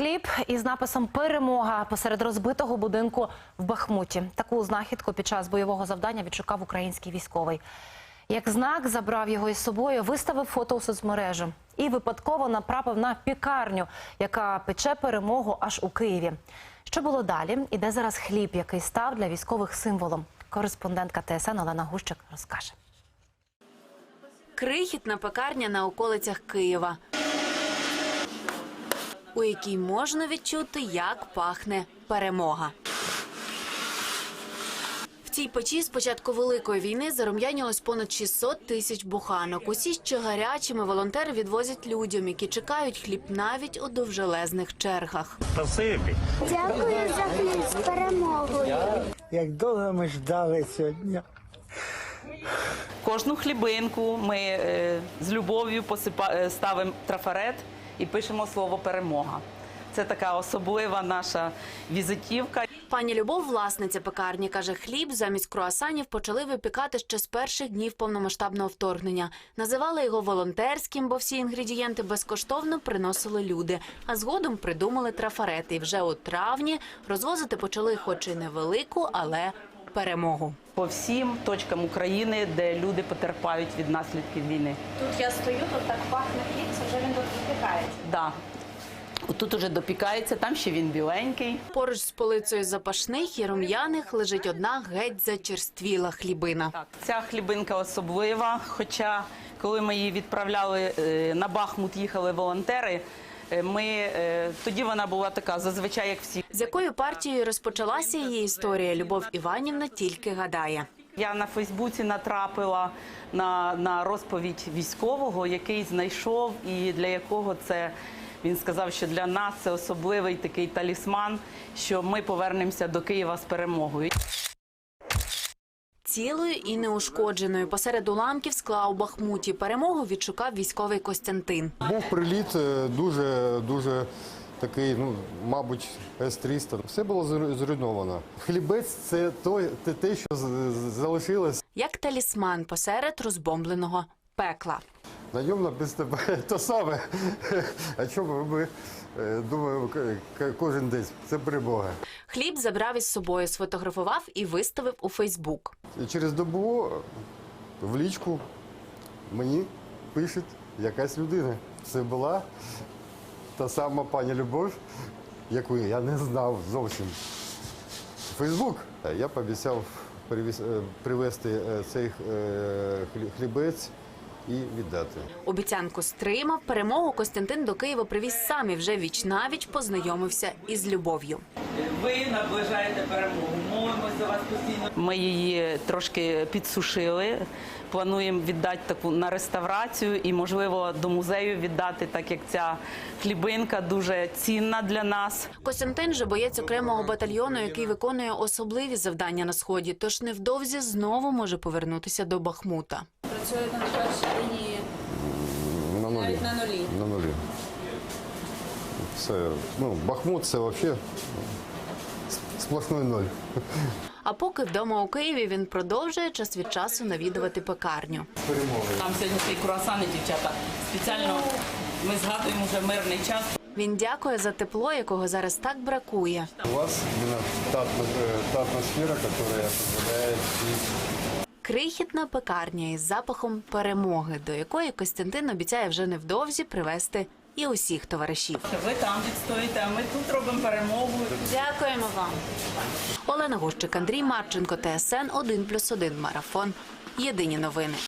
Хліб із написом Перемога посеред розбитого будинку в Бахмуті. Таку знахідку під час бойового завдання відшукав український військовий. Як знак забрав його із собою, виставив фото у соцмережу і випадково направив на пікарню, яка пече перемогу аж у Києві. Що було далі? І де зараз хліб, який став для військових символом? Кореспондентка ТСН Олена Гущик розкаже. Крихітна пекарня на околицях Києва, у якій можна відчути, як пахне перемога. В цій печі з початку великої війни зарум'янілось понад 600 тисяч буханок. Усі ще гарячими волонтери відвозять людям, які чекають хліб навіть у довжелезних чергах. Спасибі. Дякую за хліб з перемогою. Як довго ми ждали сьогодні. Кожну хлібинку ми е, з любов'ю посипа... е, ставимо трафарет і пишемо слово перемога. Це така особлива наша візитівка. Пані Любов, власниця пекарні, каже, хліб замість круасанів почали випікати ще з перших днів повномасштабного вторгнення. Називали його волонтерським, бо всі інгредієнти безкоштовно приносили люди. А згодом придумали трафарети. І вже у травні розвозити почали, хоч і невелику, але перемогу. По всім точкам України, де люди потерпають від наслідків війни. Тут я стою, тут так пахне хліб, це вже він тут випікається. Да. Тут уже допікається, там ще він біленький. Поруч з полицею запашних і рум'яних лежить одна геть зачерствіла хлібина. Так, ця хлібинка особлива. Хоча, коли ми її відправляли е, на Бахмут, їхали волонтери. Е, Ми е, тоді вона була така, зазвичай як всі. З якою партією розпочалася її історія, Любов Іванівна тільки гадає. Я на Фейсбуці натрапила на, на розповідь військового, який знайшов, і для якого це він сказав, що для нас це особливий такий талісман, що ми повернемося до Києва з перемогою. Цілою і неушкодженою посеред уламків скла у Бахмуті перемогу відшукав військовий Костянтин. Був приліт е, дуже дуже такий, ну мабуть, С-300. Все було зру- зруйновано. Хлібець це той, те, що залишилось. Як талісман посеред розбомбленого пекла. На ньому написано те саме. А чому ми е, думаємо кожен день? Це перемога. Хліб забрав із собою, сфотографував і виставив у Фейсбук. Через добу в лічку мені пише якась людина. Це була та сама пані Любов, яку я не знав зовсім. Фейсбук. Я пообіцяв е, привезти е, цей хлібець і віддати. Обіцянку стримав. Перемогу Костянтин до Києва привіз сам і вже віч навіч познайомився із любов'ю. Ви наближаєте перемогу. Молимось за вас постійно. Ми її трошки підсушили. Плануємо віддати таку на реставрацію і, можливо, до музею віддати, так як ця хлібинка дуже цінна для нас. Костянтин же боєць окремого батальйону, який виконує особливі завдання на сході. Тож невдовзі знову може повернутися до Бахмута. Працюєте на першій лінії На нулі. навіть на нулі. На нулі. Це, ну, Бахмут це взагалі сплошной ноль. А поки вдома у Києві він продовжує час від часу навідувати пекарню. Там сьогодні ці круасани, дівчата. Спеціально ми згадуємо вже мирний час. Він дякує за тепло, якого зараз так бракує. У вас та, атмосфера, позволяет жить Крихітна пекарня із запахом перемоги, до якої Костянтин обіцяє вже невдовзі привезти і усіх товаришів. Ви там відстоїте, а ми тут робимо перемогу. Дякуємо вам. Олена Гущик, Андрій Марченко, ТСН 1+,1 Марафон. Єдині новини.